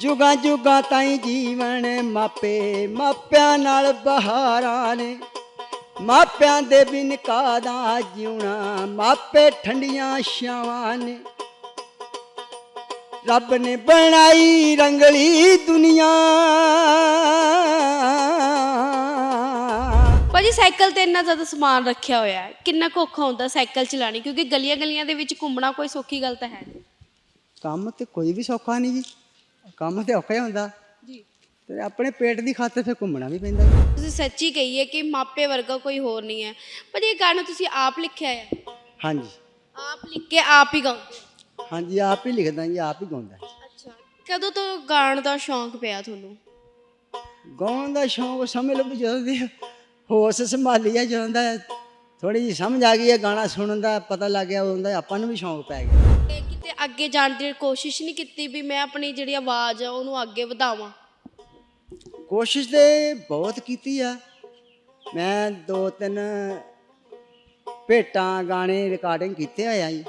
ਜੁਗਾਂ ਜੁਗਾਂ ਤਾਈਂ ਜੀਵਨ ਮਾਪੇ ਮਾਪਿਆਂ ਨਾਲ ਬਹਾਰਾਂ ਨੇ। ਮਾਪਿਆਂ ਦੇ ਬਿਨ ਕਾਦਾ ਜਿਉਣਾ ਮਾਪੇ ਠੰਡੀਆਂ ਛਾਵਾਂ ਨੇ। ਰੱਬ ਨੇ ਬਣਾਈ ਰੰਗਲੀ ਦੁਨੀਆ। ਭਾਜੀ ਸਾਈਕਲ ਤੇ ਇੰਨਾ ਜ਼ਿਆਦਾ ਸਮਾਨ ਰੱਖਿਆ ਹੋਇਆ ਹੈ। ਕਿੰਨਾ ਕੁ ਔਖਾ ਹੁੰਦਾ ਸਾਈਕਲ ਚਲਾਣੀ ਕਿਉਂਕਿ ਗਲੀਆਂ ਗਲੀਆਂ ਦੇ ਵਿੱਚ ਘੁੰਮਣਾ ਕੋਈ ਸੌਖੀ ਗੱਲ ਤਾਂ ਹੈ ਨਹੀਂ। ਕੰਮ ਤੇ ਕੋਈ ਵੀ ਸੌਖਾ ਨਹੀਂ ਜੀ। ਕੰਮ ਤੇ ਔਖਾ ਹੀ ਹੁੰਦਾ। ਜੀ। ਤੇ ਆਪਣੇ ਪੇਟ ਦੀ ਖਾਤਰ ਫਿਰ ਘੁੰਮਣਾ ਵੀ ਪੈਂਦਾ। ਜੀ। ਤੁਸੀਂ ਸੱਚੀ ਕਹੀਏ ਕਿ ਮਾਪੇ ਵਰਗਾ ਕੋਈ ਹੋਰ ਨਹੀਂ ਹੈ। ਭਾਜੀ ਇਹ ਗਾਣਾ ਤੁਸੀਂ ਆਪ ਲਿਖਿਆ ਹੈ। ਹਾਂਜੀ। ਆਪ ਲਿਖ ਕੇ ਆਪ ਹੀ ਗਾਉਂਦੇ ਹੋ। ਹਾਂਜੀ ਆਪ ਹੀ ਲਿਖਦਾ ਜੀ ਆਪ ਹੀ ਗਾਉਂਦਾ। ਅੱਛਾ। ਕਦੋਂ ਤੋਂ ਗਾਣ ਦਾ ਸ਼ੌਂਕ ਪਿਆ ਤੁਹਾਨੂੰ? ਗਾਉਣ ਦਾ ਸ਼ੌਂਕ ਸਮਝ ਲਓ ਵੀ ਜਦੋਂ ਦੀ ਹੋਸ਼ ਸੰਭਾਲੀ ਜਦੋਂ ਦਾ ਥੋੜੀ ਜਿਹੀ ਸਮਝ ਆ ਗਈ ਹੈ ਗਾਣਾ ਸੁਣਨ ਦਾ ਪਤਾ ਲੱਗ ਗਿਆ ਆਪਾਂ ਨੂੰ ਵੀ ਸ਼ੌਂਕ ਪੈ ਗਿਆ। ਤੇ ਕਿਤੇ ਅੱਗੇ ਜਾਣ ਦੀ ਕੋਸ਼ਿਸ਼ ਨਹੀਂ ਕੀਤੀ ਵੀ ਮੈਂ ਆਪਣੀ ਜਿਹੜੀ ਆਵਾਜ਼ ਆ ਉਹਨੂੰ ਅੱਗੇ ਵਧਾਵਾਂ। ਕੋਸ਼ਿਸ਼ ਤੇ ਬਹੁਤ ਕੀਤੀ ਆ। ਮੈਂ ਦੋ ਤਿੰਨ ਭੇਟਾਂ ਗਾਣੇ ਰਿਕਾਰਡਿੰਗ ਕੀਤੇ ਹੋਏ ਆ ਜੀ।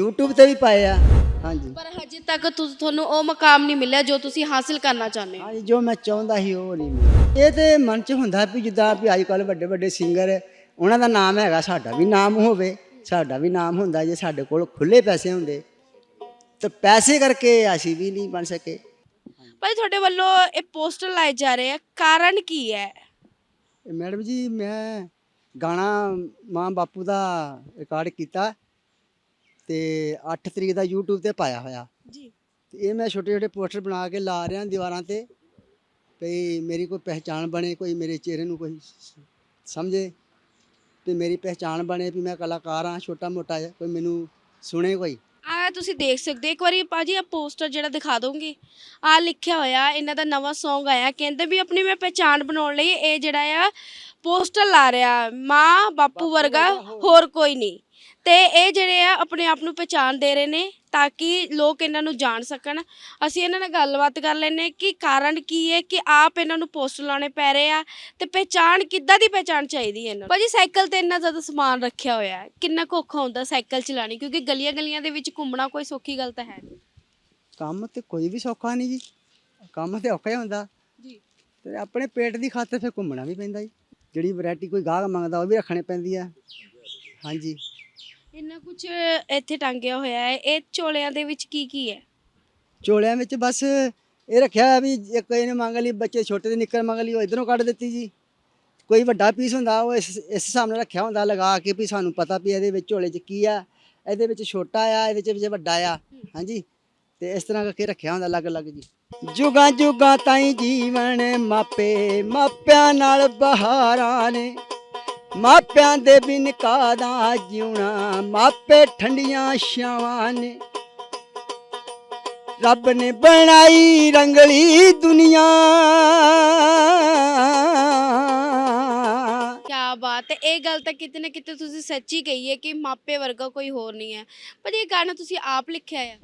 YouTube ਤੇ ਵੀ ਪਾਏ ਆ। ਹਾਂਜੀ। ਪਰ ਹਜੇ ਤੱਕ ਤੁ- ਤੁਹਾਨੂੰ ਉਹ ਮਕਾਮ ਨਹੀਂ ਮਿਲਿਆ ਜੋ ਤੁਸੀਂ ਹਾਸਿਲ ਕਰਨਾ ਚਾਹੁੰਦੇ ਹੋ। ਹਾਂਜੀ ਜੋ ਮੈਂ ਚਾਹੁੰਦਾ ਸੀ ਉਹ ਨਹੀਂ ਮਿਲਿਆ। ਇਹ ਤੇ ਮਨ 'ਚ ਹੁੰਦਾ ਵੀ ਜਿੱਦਾਂ ਵੀ ਅੱਜ ਕੱਲ ਵੱਡੇ ਵੱਡੇ ਸਿੰਗਰ ਉਹਨਾਂ ਦਾ ਨਾਮ ਹੈਗਾ ਸਾਡਾ ਵੀ ਨਾਮ ਹੋਵੇ। ਸਾਡਾ ਵੀ ਨਾਮ ਹੁੰਦਾ ਜੇ ਸਾਡੇ ਕੋਲ ਖੁੱਲੇ ਪੈਸੇ ਹੁੰਦੇ ਤੇ ਪੈਸੇ ਕਰਕੇ ਅਸੀਂ ਵੀ ਨਹੀਂ ਬਣ ਸਕੇ। ਭਾਈ ਤੁਹਾਡੇ ਵੱਲੋਂ ਇਹ ਪੋਸਟਰ ਲਾਏ ਜਾ ਰਹੇ ਆ ਕਾਰਨ ਕੀ ਹੈ? ਇਹ ਮੈਡਮ ਜੀ ਮੈਂ ਗਾਣਾ ਮਾਂ ਬਾਪੂ ਦਾ ਰਿਕਾਰਡ ਕੀਤਾ ਤੇ 8 ਤਰੀਕ ਦਾ YouTube ਤੇ ਪਾਇਆ ਹੋਇਆ। ਜੀ। ਤੇ ਇਹ ਮੈਂ ਛੋਟੇ ਛੋਟੇ ਪੋਸਟਰ ਬਣਾ ਕੇ ਲਾ ਰਿਹਾ ਦੀਵਾਰਾਂ ਤੇ ਭਈ ਮੇਰੀ ਕੋਈ ਪਹਿਚਾਣ ਬਣੇ ਕੋਈ ਮੇਰੇ ਚਿਹਰੇ ਨੂੰ ਕੋਈ ਸਮਝੇ। ਤੇ ਮੇਰੀ ਪਹਿਚਾਣ ਬਣੇ ਵੀ ਮੈਂ ਕਲਾਕਾਰ ਹਾਂ ਛੋਟਾ ਮੋਟਾ ਜਿਹਾ ਕੋਈ ਮੈਨੂੰ ਸੁਣੇ ਕੋਈ ਆ ਤੁਸੀਂ ਦੇਖ ਸਕਦੇ। ਇੱਕ ਵਾਰੀ ਪਾਜੀ ਆ ਪੋਸਟਰ ਜਿਹੜਾ ਦਿਖਾ ਦੋਗੇ ਆ ਲਿਖਿਆ ਹੋਇਆ ਇਹਨਾਂ ਦਾ ਨਵਾਂ Song ਆਇਆ ਕਹਿੰਦੇ ਵੀ ਆਪਣੀ ਮੈਂ ਪਹਿਚਾਣ ਬਣਾਉਣ ਲਈ ਇਹ ਜਿਹੜਾ ਆ ਪੋਸਟਰ ਲਾ ਰਿਹਾ ਮਾਂ ਬਾਪੂ ਵਰਗਾ ਹੋਰ ਕੋਈ ਨਹੀਂ ਤੇ ਇਹ ਜਿਹੜੇ ਆ ਆਪਣੇ ਆਪ ਨੂੰ ਪਹਿਚਾਣ ਦੇ ਰਹੇ ਨੇ ਤਾਂ ਕਿ ਲੋਕ ਇਹਨਾਂ ਨੂੰ ਜਾਣ ਸਕਣ। ਅਸੀਂ ਇਹਨਾਂ ਨਾਲ ਗੱਲਬਾਤ ਕਰ ਲੈਨੇ ਕਿ ਕਾਰਨ ਕੀ ਹੈ ਕਿ ਆਪ ਇਹਨਾਂ ਨੂੰ ਪੋਸਟਰ ਲਾਉਣੇ ਪੈ ਰਹੇ ਆ ਤੇ ਪਹਿਚਾਣ ਕਿੱਦਾਂ ਦੀ ਪਹਿਚਾਣ ਚਾਹੀਦੀ ਹੈ ਇਹਨਾਂ ਨੂੰ? ਭਾਜੀ ਸਾਈਕਲ ਤੇ ਇੰਨਾ ਜ਼ਿਆਦਾ ਸਮਾਨ ਰੱਖਿਆ ਹੋਇਆ ਹੈ। ਕਿੰਨਾ ਔਖਾ ਹੁੰਦਾ ਸਾਈਕਲ ਚਲਾਣੀ ਕਿਉਂਕਿ ਗਲੀਆਂ ਗਲੀਆਂ ਦੇ ਵਿੱਚ ਘੁੰਮਣਾ ਕੋਈ ਸੌਖੀ ਗੱਲ ਤਾਂ ਹੈ ਨਹੀਂ। ਕੰਮ ਤੇ ਕੋਈ ਵੀ ਸੌਖਾ ਨਹੀਂ ਜੀ। ਕੰਮ ਤੇ ਔਖਾ ਹੀ ਹੁੰਦਾ। ਜੀ। ਤੇ ਆਪਣੇ ਪੇਟ ਦੀ ਖਾਤਰ ਫਿਰ ਘੁੰਮਣਾ ਵੀ ਪੈਂਦਾ ਜੀ। ਜਿਹੜੀ ਵੈਰਾਈਟੀ ਕੋਈ ਗਾਹਕ ਮੰਗਦਾ ਉਹ ਵੀ ਰੱਖਣੀ ਪੈਂਦੀ ਆ। ਹਾਂਜੀ। ਇੰਨਾ ਕੁਝ ਇੱਥੇ ਟੰਗਿਆ ਹੋਇਆ ਹੈ। ਇਹ ਚੋਲਿਆਂ ਦੇ ਵਿੱਚ ਕੀ ਕੀ ਹੈ? ਚੋਲਿਆਂ ਵਿੱਚ ਬਸ ਇਹ ਰੱਖਿਆ ਹੋਇਆ ਵੀ ਇੱਕ ਇਹਨੇ ਮੰਗ ਲਈ, ਬੱਚੇ ਛੋਟੇ ਦੇ ਨਿੱਕਰ ਮੰਗ ਲਈ, ਉਹ ਇਧਰੋਂ ਕੱਢ ਦਿੱਤੀ ਜੀ। ਕੋਈ ਵੱਡਾ ਪੀਸ ਹੁੰਦਾ, ਉਹ ਇਸ ਇਸ ਹਿਸਾਬ ਰੱਖਿਆ ਹੁੰਦਾ, ਲਗਾ ਕੇ ਵੀ ਸਾਨੂੰ ਪਤਾ ਵੀ ਇਹਦੇ ਵਿੱਚ ਝੋਲੇ 'ਚ ਕੀ ਆ, ਇਹਦੇ ਵਿੱਚ ਛੋਟਾ ਆ, ਇਹਦੇ ਵਿੱਚ ਵੱਡਾ ਆ, ਹਾਂਜੀ? ਤੇ ਇਸ ਤਰ੍ਹਾਂ ਕਰਕੇ ਰੱਖਿਆ ਹੁੰਦਾ ਅਲੱਗ-ਅਲੱਗ ਜੀ। ਜੁਗਾਂ ਜੁਗਾਂ ਤਾਈ ਜੀਵਨ ਮਾਪੇ, ਮਾਪਿਆਂ ਨਾਲ ਬਹਾਰਾਂ ਨੇ। ਮਾਪਿਆਂ ਦੇ ਬਿਨ ਕਾਦਾ ਜਿਉਣਾ ਮਾਪੇ ਠੰਡੀਆਂ ਛਾਵਾਂ ਨੇ। ਰੱਬ ਨੇ ਬਣਾਈ ਰੰਗਲੀ ਦੁਨੀਆ। ਕਿਆ ਬਾਤ ਹੈ ਇਹ ਗੱਲ ਤਾਂ ਕਿਤੇ ਨਾ ਕਿਤੇ ਤੁਸੀਂ ਸੱਚੀ ਕਹੀ ਹੈ ਕਿ ਮਾਪੇ ਵਰਗਾ ਕੋਈ ਹੋਰ ਨਹੀਂ ਹੈ। ਪਰ ਇਹ ਗਾਣਾ ਤੁਸੀਂ ਆਪ ਲਿਖਿਆ ਹੈ।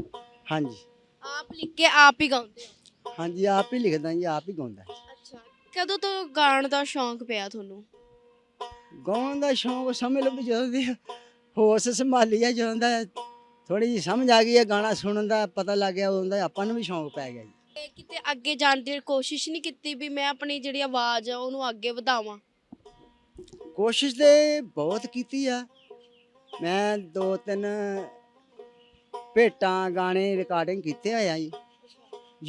ਹਾਂਜੀ। ਆਪ ਲਿਖ ਕੇ ਆਪ ਹੀ ਗਾਉਂਦੇ ਹੋ? ਹਾਂਜੀ ਆਪ ਹੀ ਲਿਖਦਾ ਜੀ ਆਪ ਹੀ ਗਾਉਂਦਾ। ਅੱਛਾ ਕਦੋਂ ਤੋਂ ਗਾਣ ਦਾ ਸ਼ੌਂਕ ਪਿਆ ਤੁਹਾਨੂੰ? ਗਾਉਣ ਦਾ ਸ਼ੌਂਕ ਸਮਝ ਲਓ ਵੀ ਜਦੋਂ ਦੀ ਹੋਸ਼ ਸੰਭਾਲੀ ਹੈ ਜਦੋਂ ਦਾ ਥੋੜੀ ਜਿਹੀ ਸਮਝ ਆ ਗਈ ਹੈ ਗਾਣਾ ਸੁਣਨ ਦਾ ਪਤਾ ਲੱਗ ਗਿਆ ਉਹਦਾ ਆਪਾਂ ਨੂੰ ਵੀ ਸ਼ੌਂਕ ਪੈ ਗਿਆ ਜੀ। ਤੇ ਕਿਤੇ ਅੱਗੇ ਜਾਣ ਦੀ ਕੋਸ਼ਿਸ਼ ਨਹੀਂ ਕੀਤੀ ਵੀ ਮੈਂ ਆਪਣੀ ਜਿਹੜੀ ਆਵਾਜ਼ ਆ ਉਹਨੂੰ ਅੱਗੇ ਵਧਾਵਾਂ? ਕੋਸ਼ਿਸ਼ ਤੇ ਬਹੁਤ ਕੀਤੀ ਆ। ਮੈਂ ਦੋ ਤਿੰਨ ਭੇਟਾਂ ਗਾਣੇ ਰਿਕਾਰਡਿੰਗ ਕੀਤੇ ਹੋਏ ਆ ਜੀ।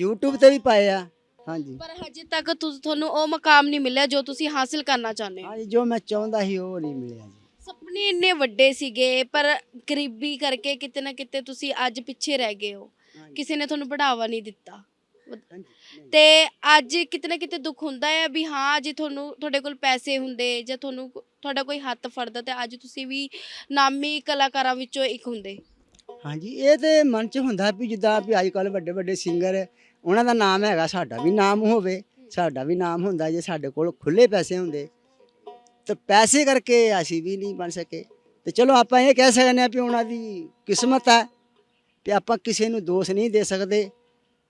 YouTube ਤੇ ਵੀ ਪਾਏ ਆ। ਹਾਂਜੀ। ਪਰ ਹਜੇ ਤੱਕ ਤੁ- ਤੁਹਾਨੂੰ ਉਹ ਮਕਾਮ ਨਹੀਂ ਮਿਲਿਆ ਜੋ ਤੁਸੀਂ ਹਾਸਿਲ ਕਰਨਾ ਚਾਹੁੰਦੇ ਹੋ। ਹਾਂਜੀ ਜੋ ਮੈਂ ਚਾਹੁੰਦਾ ਸੀ ਉਹ ਨਹੀਂ ਮਿਲਿਆ ਜੀ। ਸੁਪਨੇ ਇੰਨੇ ਵੱਡੇ ਸੀਗੇ ਪਰ ਗਰੀਬੀ ਕਰਕੇ ਕਿਤੇ ਨਾ ਕਿਤੇ ਤੁਸੀਂ ਅੱਜ ਪਿੱਛੇ ਰਹਿ ਗਏ ਹੋ। ਕਿਸੇ ਨੇ ਤੁਹਾਨੂੰ ਬੜਾਵਾ ਨਹੀਂ ਦਿੱਤਾ। ਤੇ ਅੱਜ ਕਿਤੇ ਨਾ ਕਿਤੇ ਦੁੱਖ ਹੁੰਦਾ ਹੈ ਵੀ ਹਾਂ ਜੇ ਤੁਹਾਨੂੰ ਤੁਹਾਡੇ ਕੋਲ ਪੈਸੇ ਹੁੰਦੇ ਜਾਂ ਤੁਹਾਨੂੰ ਕੋ- ਤੁਹਾਡਾ ਕੋਈ ਹੱਥ ਫੜਦਾ ਤੇ ਅੱਜ ਤੁਸੀਂ ਵੀ ਨਾਮੀ ਕਲਾਕਾਰਾਂ ਵਿੱਚੋਂ ਇੱਕ ਹੁੰਦੇ। ਹਾਂਜੀ ਇਹ ਤੇ ਮਨ 'ਚ ਹੁੰਦਾ ਵੀ ਜਿੱਦਾਂ ਵੀ ਅੱਜ ਕੱਲ ਵੱਡੇ ਵੱਡੇ ਸਿੰਗਰ ਉਹਨਾਂ ਦਾ ਨਾਮ ਹੈਗਾ ਸਾਡਾ ਵੀ ਨਾਮ ਹੋਵੇ ਸਾਡਾ ਵੀ ਨਾਮ ਹੁੰਦਾ ਜੇ ਸਾਡੇ ਕੋਲ ਖੁੱਲੇ ਪੈਸੇ ਹੁੰਦੇ। ਤੇ ਪੈਸੇ ਕਰਕੇ ਅਸੀਂ ਵੀ ਨਹੀਂ ਬਣ ਸਕੇ। ਤੇ ਚਲੋ ਆਪਾਂ ਇਹ ਕਹਿ ਸਕਦੇ ਹਾਂ ਵੀ ਉਹਨਾਂ ਦੀ ਕਿਸਮਤ ਹੈ ਤੇ ਆਪਾਂ ਕਿਸੇ ਨੂੰ ਦੋਸ਼ ਨਹੀਂ ਦੇ ਸਕਦੇ।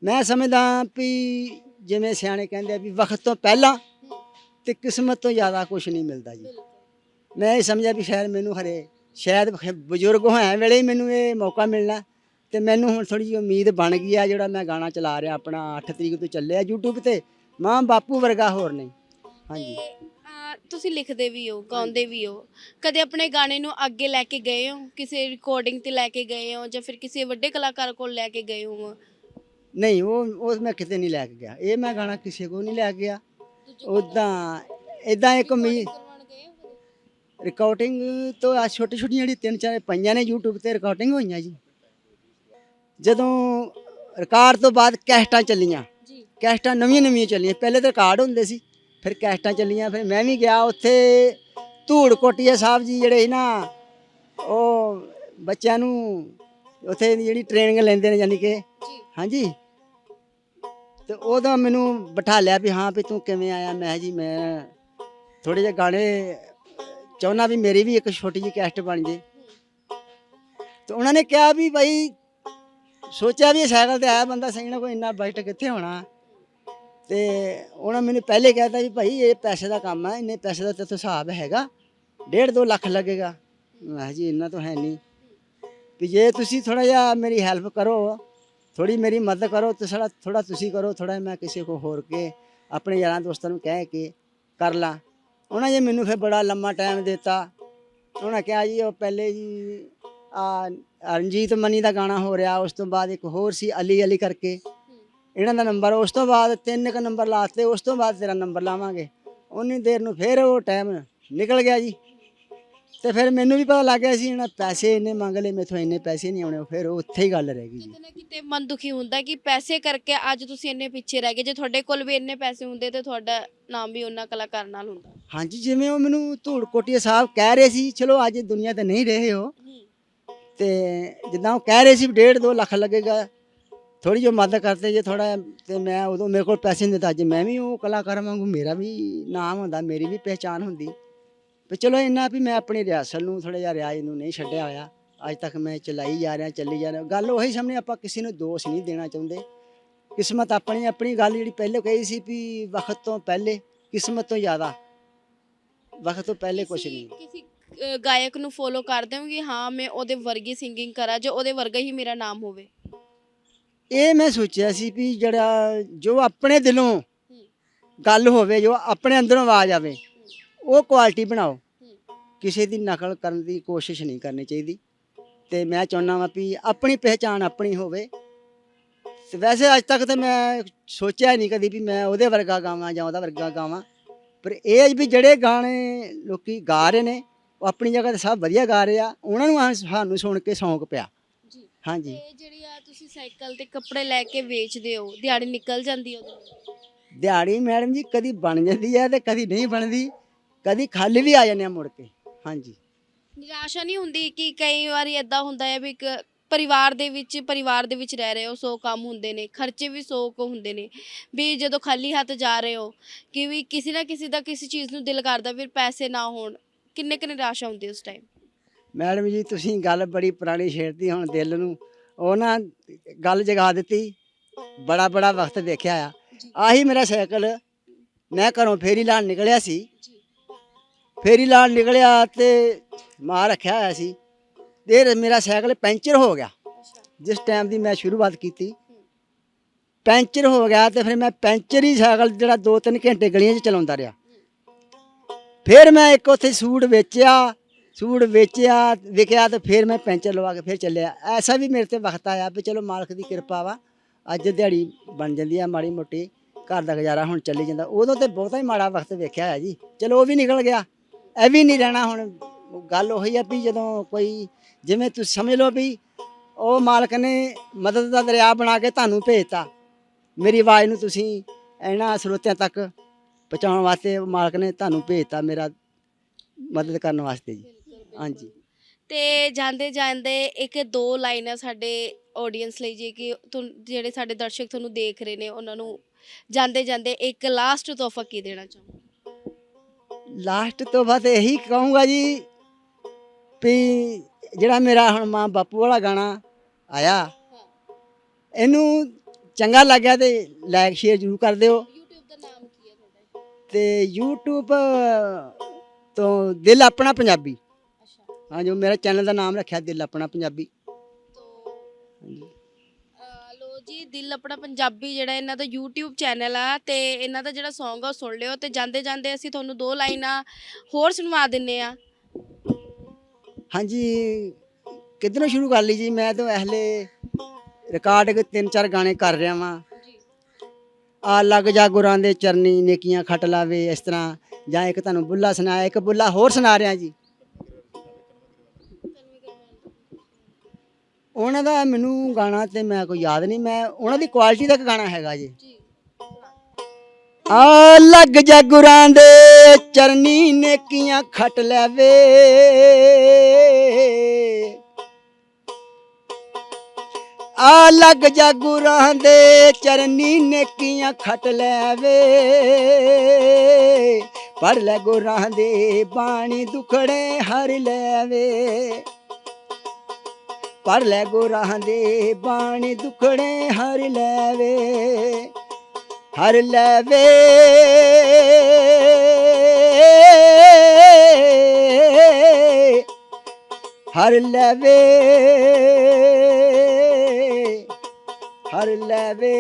ਮੈਂ ਸਮਝਦਾ ਵੀ ਜਿਵੇਂ ਸਿਆਣੇ ਕਹਿੰਦੇ ਆ ਵੀ ਵਕਤ ਤੋਂ ਪਹਿਲਾਂ ਤੇ ਕਿਸਮਤ ਤੋਂ ਜ਼ਿਆਦਾ ਕੁਝ ਨਹੀਂ ਮਿਲਦਾ ਜੀ। ਮੈਂ ਇਹ ਸਮਝਿਆ ਵੀ ਸ਼ਾਇਦ ਮੈਨੂੰ ਹਰੇ ਸ਼ਾਇਦ ਬਜ਼ੁਰਗ ਹੋਇਆ ਵੇਲੇ ਹੀ ਮੈਨੂੰ ਇਹ ਮੌਕਾ ਮਿਲਣਾ। ਤੇ ਮੈਨੂੰ ਹੁਣ ਥੋੜੀ ਜਿਹੀ ਉਮੀਦ ਬਣ ਗਈ ਆ ਜਿਹੜਾ ਮੈਂ ਗਾਣਾ ਚਲਾ ਰਿਹਾ ਆਪਣਾ 8 ਤਰੀਕ ਤੋਂ ਚੱਲਿਆ YouTube ਤੇ ਮਾਂ ਬਾਪੂ ਵਰਗਾ ਹੋਰ ਨਹੀਂ। ਹਾਂਜੀ। ਤੇ, ਅਹ, ਤੁਸੀਂ ਲਿਖਦੇ ਵੀ ਹੋ ਗਾਉਂਦੇ ਵੀ ਹੋ। ਕਦੇ ਆਪਣੇ ਗਾਣੇ ਨੂੰ ਅੱਗੇ ਲੈ ਕੇ ਗਏ ਹੋ? ਕਿਸੇ ਰਿਕਾਰਡਿੰਗ ਤੇ ਲੈ ਕੇ ਗਏ ਹੋ ਜਾਂ ਫਿਰ ਕਿਸੇ ਵੱਡੇ ਕਲਾਕਾਰ ਕੋਲ ਲੈ ਕੇ ਗਏ ਹੋ? ਨਹੀਂ ਉਹ ਉਹ ਮੈਂ ਕਿਤੇ ਨਹੀਂ ਲੈ ਕੇ ਗਿਆ। ਇਹ ਮੈਂ ਗਾਣਾ ਕਿਸੇ ਕੋ ਨਹੀਂ ਲੈ ਕੇ ਗਿਆ। ਉਦਾਂ ਇਦਾਂ ਇੱਕ ਉਮੀਦ? ਰਿਕਾਰਡਿੰਗ ਤੋਂ ਆ ਛੋਟੀ ਛੋਟੀਆਂ ਜਿਹੜੀ ਤਿੰਨ ਚਾਰ ਪਈਆਂ ਨੇ YouTube ਤੇ ਰਿਕਾਰਡਿੰਗ ਹੋਈਆਂ ਜੀ। ਜਦੋਂ ਰਿਕਾਰਡ ਤੋਂ ਬਾਅਦ ਕੈਸਟਾਂ ਚੱਲੀਆਂ। ਜੀ। ਕੈਸਟਾਂ ਨਵੀਆਂ ਨਵੀਆਂ ਚੱਲੀਆਂ। ਪਹਿਲੇ ਤਾਂ ਰਿਕਾਰਡ ਹੁੰਦੇ ਸੀ ਫਿਰ ਕੈਸਟਾਂ ਚੱਲੀਆਂ ਫਿਰ ਮੈਂ ਵੀ ਗਿਆ ਉੱਥੇ। ਧੂੜ ਕੋਟੀਆ ਸਾਹਿਬ ਜੀ ਜਿਹੜੇ ਸੀ ਨਾ ਉਹ ਬੱਚਿਆਂ ਨੂੰ ਉੱਥੇ ਦੀ ਜਿਹੜੀ ਟ੍ਰੇਨਿੰਗ ਲੈਂਦੇ ਨੇ ਯਾਨੀ ਕਿ। ਹਾਂਜੀ। ਤੇ ਉਹਦਾ ਮੈਨੂੰ ਬਿਠਾ ਲਿਆ ਵੀ ਹਾਂ ਵੀ ਤੂੰ ਕਿਵੇਂ ਆਇਆ? ਮੈਂ ਜੀ ਮੈਂ ਥੋੜੇ ਜਿਹੇ ਗਾਣੇ ਚਾਹੁੰਦਾ ਵੀ ਮੇਰੀ ਵੀ ਇੱਕ ਛੋਟੀ ਜਿਹੀ ਕੈਸਟ ਬਣ ਜੇ। ਤੇ ਉਹਨਾਂ ਨੇ ਕਿਹਾ ਵੀ ਭਾਈ ਸੋਚਿਆ ਵੀ ਇਹ ਸਾਈਕਲ ਤੇ ਆਇਆ ਬੰਦਾ ਸਹੀ ਨਾ ਕੋਈ ਇੰਨਾ ਬਜਟ ਕਿੱਥੇ ਹੋਣਾ? ਤੇ ਉਹਨਾਂ ਮੈਨੂੰ ਪਹਿਲੇ ਕਹਿਤਾ ਵੀ ਭਾਈ ਇਹ ਪੈਸੇ ਦਾ ਕੰਮ ਹੈ ਇੰਨੇ ਪੈਸੇ ਦਾ ਤੇ ਹਿਸਾਬ ਹੈਗਾ, ਡੇਢ ਦੋ ਲੱਖ ਲੱਗੇਗਾ। ਮੈਂ ਕਿਹਾ ਜੀ ਇੰਨਾ ਤਾਂ ਹੈ ਨਹੀਂ। ਵੀ ਜੇ ਤੁਸੀਂ ਥੋੜਾ ਜਿਹਾ ਮੇਰੀ ਹੈਲਪ ਕਰੋ ਥੋੜੀ ਮੇਰੀ ਮਦਦ ਕਰੋ, ਤੇ ਥੋੜਾ ਥੋੜਾ ਤੁਸੀਂ ਕਰੋ ਥੋੜਾ ਮੈਂ ਕਿਸੇ ਕੋ ਹੋਰ ਕੇ, ਆਪਣੇ ਯਾਰਾਂ ਦੋਸਤਾਂ ਨੂੰ ਕਹਿ ਕੇ ਕਰ ਲਾਂ। ਉਹਨਾਂ ਜੇ ਮੈਨੂੰ ਫਿਰ ਬੜਾ ਲੰਮਾ ਟਾਈਮ ਦਿੱਤਾ। ਉਹਨਾਂ ਕਿਹਾ ਜੀ ਉਹ ਪਹਿਲੇ ਜੀ ਆ ਰਣਜੀਤ ਮਨੀ ਦਾ ਗਾਣਾ ਹੋ ਰਿਹਾ ਉਸ ਤੋਂ ਬਾਅਦ ਇੱਕ ਹੋਰ ਸੀ ਅਲੀ ਅਲੀ ਕਰਕੇ। ਇਹਨਾਂ ਦਾ ਨੰਬਰ ਉਸ ਤੋਂ ਬਾਅਦ ਤਿੰਨ ਕ ਨੰਬਰ ਲਾਤੇ ਉਸ ਤੋਂ ਬਾਅਦ ਤੇਰਾ ਨੰਬਰ ਲਾਵਾਂਗੇ। ਉਨੀ ਦੇਰ ਨੂੰ ਫਿਰ ਉਹ ਟਾਈਮ ਨਿਕਲ ਗਿਆ ਜੀ। ਤੇ ਫਿਰ ਮੈਨੂੰ ਵੀ ਪਤਾ ਲੱਗ ਗਿਆ ਸੀ ਇਹਨਾਂ ਪੈਸੇ ਇੰਨੇ ਮੰਗ ਲਏ ਮੇਥੋਂ ਇੰਨੇ ਪੈਸੇ ਨਹੀਂ ਆਉਣੇ ਫਿਰ ਉਹ ਉੱਥੇ ਹੀ ਗੱਲ ਰਹਿ ਗਈ ਜੀ। ਕਿਤੇ ਨਾ ਕਿਤੇ ਮਨ ਦੁਖੀ ਹੁੰਦਾ ਕਿ ਪੈਸੇ ਕਰਕੇ ਅੱਜ ਤੁਸੀਂ ਇੰਨੇ ਪਿੱਛੇ ਰਹਿ ਗਏ ਜੇ ਤੁਹਾਡੇ ਕੋਲ ਵੀ ਇੰਨੇ ਪੈਸੇ ਹੁੰਦੇ ਤੇ ਤੁਹਾਡਾ ਨਾਮ ਵੀ ਉਹਨਾਂ ਕਲਾਕਾਰ ਨਾਲ ਹੁੰਦਾ। ਹਾਂਜੀ ਜਿਵੇਂ ਉਹ ਮੈਨੂੰ ਧੂੜ ਕੋਟੀਆ ਸਾਹਿਬ ਕਹਿ ਰਹੇ ਸੀ ਚਲੋ ਅੱਜ ਦੁਨੀਆ ਤੇ ਨਹੀਂ ਰਹੇ ਹੋ ਤੇ ਜਿੱਦਾਂ ਉਹ ਕਹਿ ਰਹੇ ਸੀ ਵੀ ਡੇਢ ਦੋ ਲੱਖ ਲੱਗੇਗਾ ਥੋੜੀ ਜਿਹੀ ਮਦਦ ਕਰਦੇ ਜੇ ਥੋੜਾ ਤੇ ਮੈਂ ਉਦੋਂ ਮੇਰੇ ਕੋਲ ਪੈਸੇ ਨਹੀਂ ਦਿੱਤਾ। ਅੱਜ ਮੈਂ ਵੀ ਉਹ ਕਲਾਕਾਰ ਵਾਂਗੂ ਮੇਰਾ ਵੀ ਨਾਮ ਹੁੰਦਾ ਮੇਰੀ ਵੀ ਪਹਿਚਾਨ ਹੁੰਦੀ। ਵੀ ਚਲੋ ਇੰਨਾ ਵੀ ਮੈਂ ਆਪਣੀ ਰਿਆਸਲ ਨੂੰ ਥੋੜਾ ਜਿਹਾ ਰਿਆਜ਼ ਨੂੰ ਨਹੀਂ ਛੱਡਿਆ ਹੋਇਆ। ਅੱਜ ਤੱਕ ਮੈਂ ਚਲਾਈ ਜਾ ਰਿਹਾ ਚੱਲੀ ਜਾ ਰਿਹਾ। ਗੱਲ ਉਹੀ ਸਾਹਮਣੇ ਆਪਾਂ ਕਿਸੇ ਨੂੰ ਦੋਸ਼ ਨਹੀਂ ਦੇਣਾ ਚਾਹੁੰਦੇ। ਕਿਸਮਤ ਆਪਣੀ ਆਪਣੀ ਗੱਲ ਜਿਹੜੀ ਪਹਿਲੇ ਕਹੀ ਸੀ ਵੀ ਵਕਤ ਤੋਂ ਪਹਿਲੇ ਕਿਸਮਤ ਤੋਂ ਜ਼ਿਆਦਾ। ਵਕਤ ਤੋਂ ਪਹਿਲੇ ਕੁਝ ਨਹੀਂ। ਕਿਸੇ ਗਾਇਕ ਨੂੰ ਫੋਲੋ ਕਰਦੇ ਹੋ ਕਿ ਹਾਂ ਮੈਂ ਉਹਦੇ ਵਰਗੀ ਸਿੰਗਿੰਗ ਕਰਾਂ ਜੋ ਉਹਦੇ ਵਰਗਾ ਹੀ ਮੇਰਾ ਨਾਮ ਹੋਵੇ। ਇਹ ਮੈਂ ਸੋਚਿਆ ਸੀ ਵੀ ਜਿਹੜਾ ਜੋ ਆਪਣੇ ਦਿਲੋਂ ਗੱਲ ਹੋਵੇ ਜੋ ਆਪਣੇ ਅੰਦਰੋਂ ਆਵਾਜ਼ ਆਵੇ ਉਹ ਕੁਆਲਿਟੀ ਬਣਾਓ। ਕਿਸੇ ਦੀ ਨਕਲ ਕਰਨ ਦੀ ਕੋਸ਼ਿਸ਼ ਨਹੀਂ ਕਰਨੀ ਚਾਹੀਦੀ। ਤੇ ਮੈਂ ਚਾਹੁੰਦਾ ਵਾਂ ਵੀ ਆਪਣੀ ਪਹਿਚਾਣ ਆਪਣੀ ਹੋਵੇ। ਤੇ ਵੈਸੇ ਅੱਜ ਤੱਕ ਤੇ ਮੈਂ ਸੋਚਿਆ ਨਹੀਂ ਕਦੀ ਵੀ ਮੈਂ ਉਹਦੇ ਵਰਗਾ ਗਾਵਾਂ ਜਾਂ ਉਹਦਾ ਵਰਗਾ ਗਾਵਾਂ। ਪਰ ਇਹ ਵੀ ਜਿਹੜੇ ਗਾਣੇ ਲੋਕੀ ਗਾ ਰਹੇ ਨੇ ਆਪਣੀ ਜਗ੍ਹਾ ਤੇ ਸਭ ਵਧੀਆ ਗਾ ਰਹੇ ਆ ਉਹਨਾਂ ਨੂੰ ਸਾਨੂੰ ਸੁਣ ਕੇ ਸ਼ੌਂਕ ਪਿਆ। ਜੀ ਹਾਂਜੀ। ਤੇ ਜਿਹੜੀ ਆ ਤੁਸੀਂ ਸਾਈਕਲ ਤੇ ਕੱਪੜੇ ਲੈ ਕੇ ਵੇਚਦੇ ਹੋ ਦਿਹਾੜੀ ਨਿਕਲ ਜਾਂਦੀ ਹੈ ਉਹਦੇ ਦਿਹਾੜੀ ਮੈਡਮ ਜੀ ਕਦੀ ਬਣ ਜਾਂਦੀ ਹੈ ਤੇ ਕਦੀ ਨਹੀਂ ਬਣਦੀ ਕਦੀ ਖਾਲੀ ਵੀ ਆ ਜਾਂਦੇ ਆ ਮੁੜ ਕੇ ਹਾਂਜੀ। ਨਿਰਾਸ਼ਾ ਨਹੀਂ ਹੁੰਦੀ ਕਿ ਕਈ ਵਾਰੀ ਇਦਾਂ ਹੁੰਦਾ ਹੈ ਵੀ ਇੱਕ ਪਰਿਵਾਰ ਦੇ ਵਿੱਚ ਪਰਿਵਾਰ ਦੇ ਵਿੱਚ ਰਹਿ ਰਹੇ ਹੋ ਸੌ ਕੰਮ ਹੁੰਦੇ ਨੇ ਖਰਚੇ ਵੀ ਸੌ ਕੁ ਹੁੰਦੇ ਨੇ ਵੀ ਜਦੋਂ ਖਾਲੀ ਹੱਥ ਜਾ ਰਹੇ ਹੋ ਕਿ ਵੀ ਕਿਸੇ ਨਾ ਕਿਸੇ ਦਾ ਕਿਸੇ ਚੀਜ਼ ਨੂੰ ਦਿਲ ਕਰਦਾ ਫਿਰ ਪੈਸੇ ਨਾ ਹੋਣ ਕਿੰਨੇ ਕੁ ਨਿਰਾਸ਼ਾ ਹੁੰਦੀ ਉਸ ਟਾਈਮ ਮੈਡਮ ਜੀ ਤੁਸੀਂ ਗੱਲ ਬੜੀ ਪੁਰਾਣੀ ਛੇੜਤੀ ਹੁਣ ਦਿਲ ਨੂੰ। ਉਹ ਨਾ ਗੱਲ ਜਗਾ ਦਿੱਤੀ। ਬੜਾ ਬੜਾ ਵਕਤ ਦੇਖਿਆ ਆ। ਆਹੀ ਮੇਰਾ ਸਾਈਕਲ ਮੈਂ ਘਰੋਂ ਫੇਰੀ ਲਾਣ ਨਿਕਲਿਆ ਸੀ। ਫੇਰੀ ਲਾਣ ਨਿਕਲਿਆ ਤੇ ਮਾਂ ਰੱਖਿਆ ਹੋਇਆ ਸੀ। ਤੇ ਮੇਰਾ ਸਾਈਕਲ ਪੈਂਚਰ ਹੋ ਗਿਆ। ਜਿਸ ਟਾਈਮ ਦੀ ਮੈਂ ਸ਼ੁਰੂਆਤ ਕੀਤੀ। ਪੈਂਚਰ ਹੋ ਗਿਆ ਤੇ ਫਿਰ ਮੈਂ ਪੈਂਚਰ ਹੀ ਸਾਈਕਲ ਜਿਹੜਾ 2-3 ਘੰਟੇ ਗਲੀਆਂ 'ਚ ਚਲਾਉਂਦਾ ਰਿਹਾ। ਫਿਰ ਮੈਂ ਇੱਕ ਉੱਥੇ ਸੂਟ ਵੇਚਿਆ ਸੂਟ ਵੇਚਿਆ, ਵਿਕਿਆ ਤੇ ਫਿਰ ਮੈਂ ਪੈਂਚਰ ਲਵਾ ਕੇ ਫਿਰ ਚੱਲਿਆ। ਐਸਾ ਵੀ ਮੇਰੇ ਤੇ ਵਕਤ ਆਇਆ ਵੀ ਚਲੋ ਮਾਲਕ ਦੀ ਕਿਰਪਾ ਵਾ, ਅੱਜ ਦਿਹਾੜੀ ਬਣ ਜਾਂਦੀ ਆ ਮਾੜੀ ਮੋਟੀ, ਘਰ ਦਾ ਗੁਜ਼ਾਰਾ ਹੁਣ ਚੱਲੀ ਜਾਂਦਾ। ਉਦੋਂ ਤੇ ਬਹੁਤਾ ਹੀ ਮਾੜਾ ਵਕਤ ਵੇਖਿਆ ਹੈ ਜੀ, ਚਲੋ ਉਹ ਵੀ ਨਿਕਲ ਗਿਆ। ਇਹ ਵੀ ਨਹੀਂ ਰਹਿਣਾ ਹੁਣ, ਗੱਲ ਉਹੀ ਆ ਵੀ ਜਦੋਂ ਕੋਈ, ਜਿਵੇਂ ਤੁਸੀਂ ਸਮਝ ਲਓ ਵੀ ਉਹ ਮਾਲਕ ਨੇ ਮਦਦ ਦਾ ਦਰਿਆ ਬਣਾ ਕੇ ਤੁਹਾਨੂੰ ਭੇਜਤਾ, ਮੇਰੀ ਆਵਾਜ਼ ਨੂੰ ਤੁਸੀਂ ਇਹਨਾਂ ਸਰੋਤਿਆਂ ਤੱਕ ਪਹੁੰਚਾਉਣ ਵਾਸਤੇ ਮਾਲਕ ਨੇ ਤੁਹਾਨੂੰ ਭੇਜਤਾ ਮੇਰਾ ਮਦਦ ਕਰਨ ਵਾਸਤੇ ਜੀ। ਹਾਂਜੀ। ਤੇ ਜਾਂਦੇ ਜਾਂਦੇ ਇੱਕ ਦੋ ਲਾਈਨਾਂ ਸਾਡੇ ਆਡੀਅנס ਲਈ ਜੇ ਕਿ ਤੁਨ- ਜਿਹੜੇ ਸਾਡੇ ਦਰਸ਼ਕ ਤੁਹਾਨੂੰ ਦੇਖ ਰਹੇ ਨੇ ਉਹਨਾਂ ਨੂੰ ਜਾਂਦੇ ਜਾਂਦੇ ਇੱਕ ਲਾਸਟ ਤੋਹਫਾ ਕੀ ਦੇਣਾ ਚਾਹੋਗੇ? ਲਾਸਟ ਤੋਂ ਬਾਅਦ ਇਹੀ ਕਹੂੰਗਾ ਜੀ ਵੀ ਜਿਹੜਾ ਮੇਰਾ ਹੁਣ ਮਾਂ ਬਾਪੂ ਵਾਲਾ ਗਾਣਾ ਆਇਆ ਇਹਨੂੰ ਚੰਗਾ ਲੱਗਿਆ ਤੇ ਲਾਈਕ ਸ਼ੇਅਰ ਜ਼ਰੂਰ ਕਰ ਦਿਓ। ਤੇ YouTube ਤੋਂ ਦਿਲ ਆਪਣਾ ਪੰਜਾਬੀ। ਅੱਛਾ। ਹਾਂ ਜੋ ਮੇਰਾ ਚੈਨਲ ਦਾ ਨਾਮ ਰੱਖਿਆ ਦਿਲ ਆਪਣਾ ਪੰਜਾਬੀ। ਅਹ ਲੋ ਜੀ ਦਿਲ ਆਪਣਾ ਪੰਜਾਬੀ ਜਿਹੜਾ ਇਹਨਾਂ ਦਾ YouTube ਚੈਨਲ ਆ ਤੇ ਇਹਨਾਂ ਦਾ ਜਿਹੜਾ Song ਆ ਉਹ ਸੁਣ ਲਿਓ ਤੇ ਜਾਂਦੇ ਜਾਂਦੇ ਅਸੀਂ ਤੁਹਾਨੂੰ ਦੋ ਲਾਈਨਾਂ ਹੋਰ ਸੁਣਵਾ ਦਿੰਨੇ ਆ। ਹਾਂਜੀ ਕਿੱਧਰੋਂ ਸ਼ੁਰੂ ਕਰ ਲਈ ਜੀ? ਮੈਂ ਤਾਂ ਹਲੇ ਰਿਕਾਰਡ ਤਿੰਨ ਚਾਰ ਗਾਣੇ ਕਰ ਰਿਹਾ ਵਾਂ। ਆ ਲੱਗ ਜਾ ਗੁਰਾਂ ਦੇ ਚਰਨੀ ਨੇਕੀਆਂ ਖੱਟ ਲਾਵੇ ਇਸ ਤਰ੍ਹਾਂ। ਜਾਂ ਇੱਕ ਤੁਹਾਨੂੰ ਬੁੱਲਾ ਸੁਣਾਇਆ ਇੱਕ ਬੁੱਲਾ ਹੋਰ ਸੁਣਾ ਰਿਹਾ ਜੀ। ਉਹਨਾਂ ਦਾ ਮੈਨੂੰ ਗਾਣਾ ਤੇ ਮੈਂ ਕੋਈ ਯਾਦ ਨਹੀਂ ਮੈਂ ਉਹਨਾਂ ਦੀ ਕੁਆਲਿਟੀ ਦਾ ਇੱਕ ਗਾਣਾ ਹੈਗਾ ਜੀ। ਜੀ। ਆ ਲੱਗ ਜਾ ਗੁਰਾਂ ਦੇ ਚਰਨੀ ਨੇਕੀਆਂ ਖੱਟ ਲੈਵੇ। ਆ ਲੱਗ ਜਾ ਗੁਰਾਂ ਦੇ ਚਰਨੀ ਨੇਕੀਆਂ ਖੱਟ ਲੈਵੇ। ਪੜ ਲੈ ਗੁਰਾਂ ਦੇ ਬਾਣੀ ਦੁਖੜੇ ਹਰ ਲੈਵੇ। ਪੜ ਲੈ ਗੁਰਾਂ ਦੇ ਬਾਣੀ ਦੁਖੜੇ ਹਰ ਲੈ ਵੇ ਹਰ ਲੈ ਵੇ ਹਰ ਲੈ ਵੇ ਹਰ ਲੈਵੇ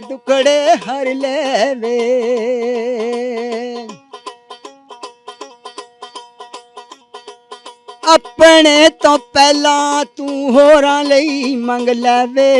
ਦੁਖੜੇ ਹਰ ਲੈਵੇ। ਆਪਣੇ ਤੋਂ ਪਹਿਲਾਂ ਤੂੰ ਹੋਰਾਂ ਲਈ ਮੰਗ ਲੈਵੇ।